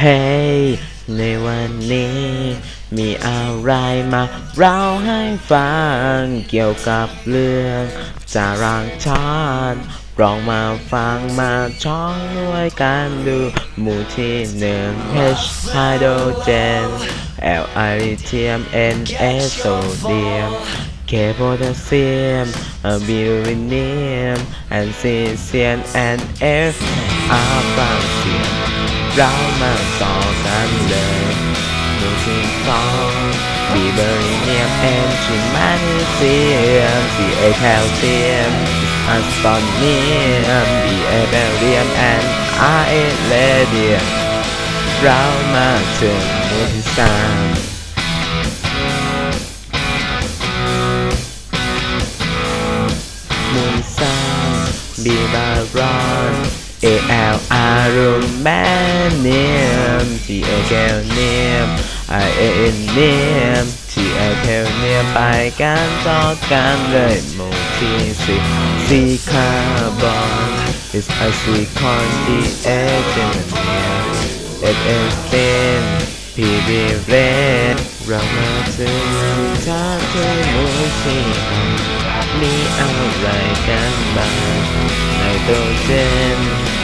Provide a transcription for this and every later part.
เฮ้ยในวันนี้ มีอะไรมาเล่าให้ฟัง เกี่ยวกับเรื่องจารังชาติลองมาฟังมาช้องด้วยกันดูหมู่ที่หนึ่ง H ไฮโดรเจน L ไอลิเทียม N S โซเดียม K โพแทสเซียมบิวเนียม and ซีเซียน and F อาร์บางเสียง เรามาต่อกันเลยหมู่ที่สองบีเบอริเนียม and ชิมานิเซียม C A แคลเซียมอัสตอนเนียม B A เอเบเรียม and R A เลเดียมเรามาถึงมู่ที่สามมูลสร้างบีบารอน A L อารุมแมนเนียม G A แคลเนียม I A N เนียม T I แคลเนียมไปกันต่อกันเลยหมู่ที่สิบซีคาร์บอน is a silicon D H เนียม S S เป็น P B เรนเรามาถึงทางที่หมู่ที่หกมีอะไรกันบ้างไนโตรเจน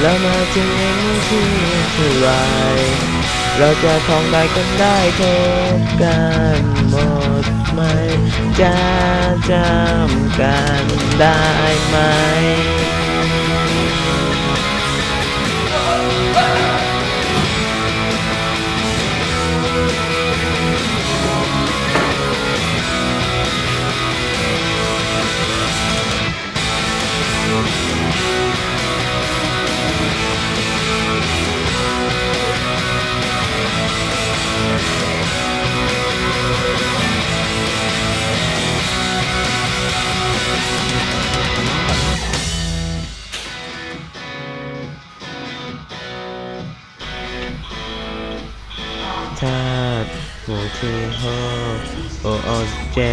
แอนดีบิสมาเรามาเจอในท่าที่ไหนกันแล้วท่าที่ไหนเรามาถึงในท่าที่เรามาถึงในมือที่เท่าไรเราจะท่องได้กันได้ทบกันหมดไหมจะจำกันได้ไหม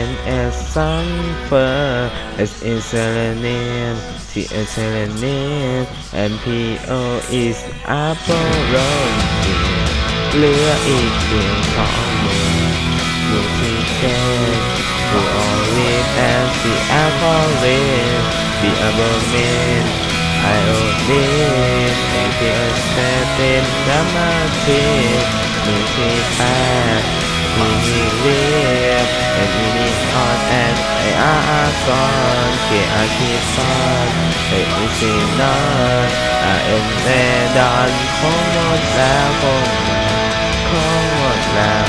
น S ซัลเฟอร์ S is selenium T is selenium and P O is apollon เหลืออีกเพียงสองหมู่หมู่ที่เจ็ดหมู่ออริน and C alcoholin B albumin iodine and P astatin gamma มู่ที่แปดมีฮิเลียม and มีนิออน and AR ก่อน KR คีฟอนเอกมีซีนอน RN เนดอนคงหมดแล้วคงหมดคงหมดแล้ว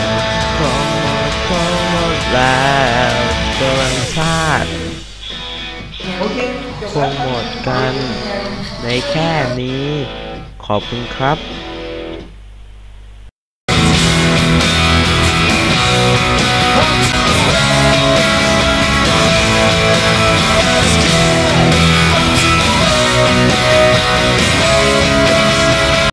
คงหมดคงหมดแล้วดวงชาติคงหมดกันในแค่นี้ ขอบคุณครับ